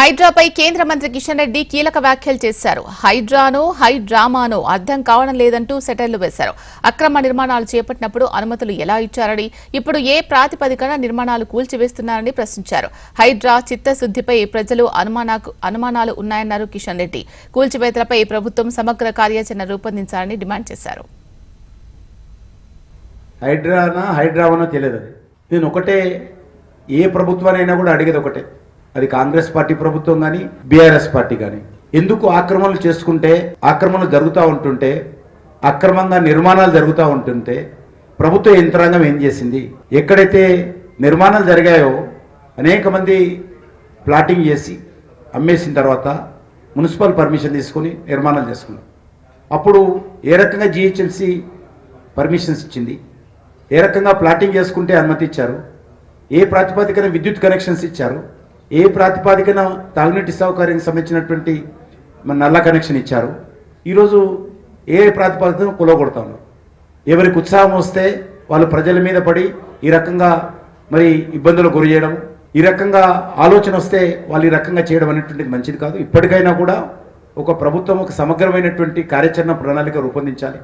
హైడ్రాపై కేంద్ర మంత్రి కిషన్ రెడ్డి కీలక వ్యాఖ్యలు చేశారు. హైడ్రాను హైడ్రామాను అర్థం కావడం లేదంటూ సెటైర్లు వేశారు. అక్రమ నిర్మాణాలు చేపట్టినప్పుడు అనుమతులు ఎలా ఇచ్చారని ఇప్పుడు ఏ ప్రాతిపదికన నిర్మాణాలు కూల్చివేస్తున్నారని ప్రశ్నించారు. హైడ్రా చిత్తశుద్దిపై ప్రజలు అనుమానాలు ఉన్నాయన్నారు కిషన్ రెడ్డి. కూల్చివేతలపై ప్రభుత్వం సమగ్ర కార్యాచరణ రూపొందించాలని డిమాండ్ చేశారు. హైడ్రానా హైడ్రామానో తెలియదు నేను ఒకటే ఏ ప్రభుత్వానైనా కూడా అడిగేది ఒకటే. అది కాంగ్రెస్ పార్టీ ప్రభుత్వం కానీ బీఆర్ఎస్ పార్టీ కానీ ఎందుకు ఆక్రమణలు చేసుకుంటే ఆక్రమణలు జరుగుతూ ఉంటుంటే అక్రమంగా నిర్మాణాలు జరుగుతూ ఉంటుంటే ప్రభుత్వ యంత్రాంగం ఏం చేసింది? ఎక్కడైతే నిర్మాణాలు జరిగాయో అనేక మంది ప్లాటింగ్ చేసి అమ్మేసిన తర్వాత మున్సిపల్ పర్మిషన్ తీసుకొని నిర్మాణాలు చేసుకున్నారు. అప్పుడు ఏ రకంగా జిహెచ్ఎంసీ పర్మిషన్స్ ఇచ్చింది? ఏ రకంగా ప్లాటింగ్ చేసుకుంటే అనుమతి ఇచ్చారు? ఏ ప్రాతిపదికన విద్యుత్ కనెక్షన్స్ ఇచ్చారు? ఏ ప్రాతిపదికన తాగునీటి సౌకర్యానికి సంబంధించినటువంటి మన నల్ల కనెక్షన్ ఇచ్చారు. ఈరోజు ఏ ప్రాతిపాదికన కులగొడతా ఉన్నారు. ఎవరికి ఉత్సాహం వస్తే వాళ్ళు ప్రజల మీద పడి ఈ రకంగా మరి ఇబ్బందులకు గురి చేయడం ఈ రకంగా ఆలోచన వస్తే వాళ్ళు ఈ రకంగా చేయడం అనేటువంటిది మంచిది కాదు. ఇప్పటికైనా కూడా ఒక ప్రభుత్వం ఒక సమగ్రమైనటువంటి కార్యాచరణ ప్రణాళిక రూపొందించాలి.